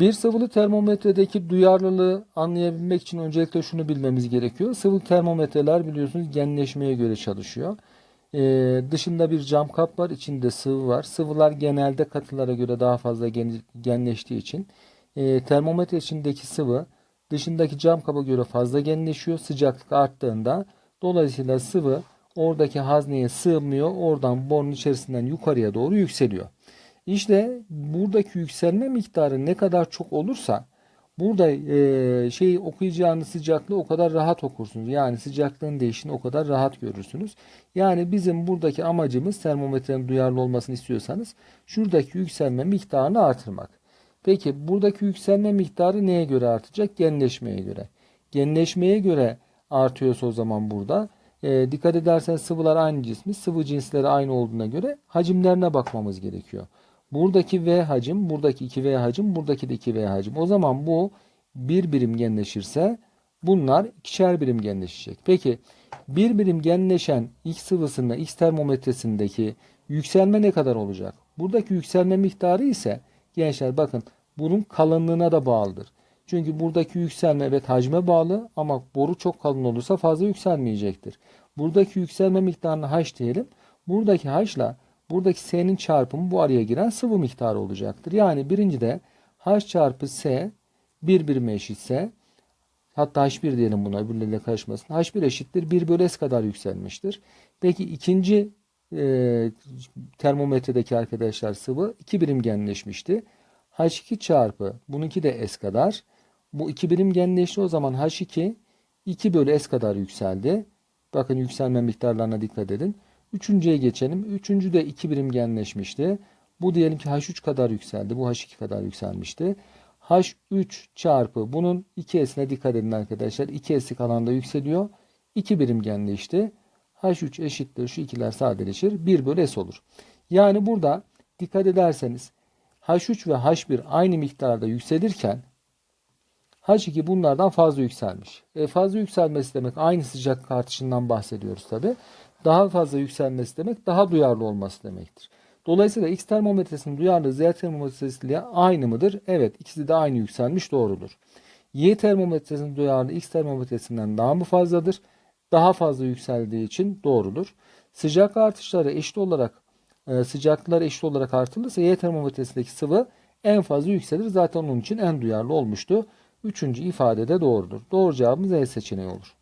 Bir sıvılı termometredeki duyarlılığı anlayabilmek için öncelikle şunu bilmemiz gerekiyor. Sıvı termometreler biliyorsunuz genleşmeye göre çalışıyor. Ee, dışında bir cam kap var, içinde sıvı var. Sıvılar genelde katılara göre daha fazla gen- genleştiği için e, termometre içindeki sıvı dışındaki cam kaba göre fazla genleşiyor. Sıcaklık arttığında dolayısıyla sıvı oradaki hazneye sığmıyor. Oradan borun içerisinden yukarıya doğru yükseliyor. İşte buradaki yükselme miktarı ne kadar çok olursa burada e, şey okuyacağınız sıcaklığı o kadar rahat okursunuz. Yani sıcaklığın değişini o kadar rahat görürsünüz. Yani bizim buradaki amacımız termometrenin duyarlı olmasını istiyorsanız şuradaki yükselme miktarını artırmak. Peki buradaki yükselme miktarı neye göre artacak? Genleşmeye göre. Genleşmeye göre artıyorsa o zaman burada e, dikkat ederseniz sıvılar aynı cismi, sıvı cinsleri aynı olduğuna göre hacimlerine bakmamız gerekiyor. Buradaki V hacim, buradaki 2V hacim, buradaki de 2V hacim. O zaman bu bir birim genleşirse bunlar ikişer birim genleşecek. Peki bir birim genleşen X sıvısında X termometresindeki yükselme ne kadar olacak? Buradaki yükselme miktarı ise gençler bakın bunun kalınlığına da bağlıdır. Çünkü buradaki yükselme evet hacme bağlı ama boru çok kalın olursa fazla yükselmeyecektir. Buradaki yükselme miktarını h diyelim. Buradaki h ile buradaki s'nin çarpımı bu araya giren sıvı miktarı olacaktır. Yani birincide h çarpı s bir birime eşitse hatta h1 diyelim buna öbürleriyle karışmasın. h1 eşittir 1 bölü s kadar yükselmiştir. Peki ikinci e, termometredeki arkadaşlar sıvı 2 birim genleşmişti. H2 çarpı bununki de S kadar. Bu 2 birim genleşti o zaman H2 2 bölü S kadar yükseldi. Bakın yükselme miktarlarına dikkat edin. Üçüncüye geçelim. Üçüncü de 2 birim genleşmişti. Bu diyelim ki H3 kadar yükseldi. Bu H2 kadar yükselmişti. H3 çarpı bunun 2S'ine dikkat edin arkadaşlar. 2S'lik alanda yükseliyor. 2 birim genleşti. H3 eşittir şu ikiler sadeleşir. 1 bölü S olur. Yani burada dikkat ederseniz H3 ve H1 aynı miktarda yükselirken H2 bunlardan fazla yükselmiş. E fazla yükselmesi demek aynı sıcaklık artışından bahsediyoruz tabi. Daha fazla yükselmesi demek daha duyarlı olması demektir. Dolayısıyla X termometresinin duyarlılığı Z termometresiyle aynı mıdır? Evet ikisi de aynı yükselmiş doğrudur. Y termometresinin duyarlılığı X termometresinden daha mı fazladır? Daha fazla yükseldiği için doğrudur. Sıcak artışları eşit olarak e, sıcaklıklar eşit olarak artırılırsa Y termometresindeki sıvı en fazla yükselir. Zaten onun için en duyarlı olmuştu. Üçüncü ifade de doğrudur. Doğru cevabımız E seçeneği olur.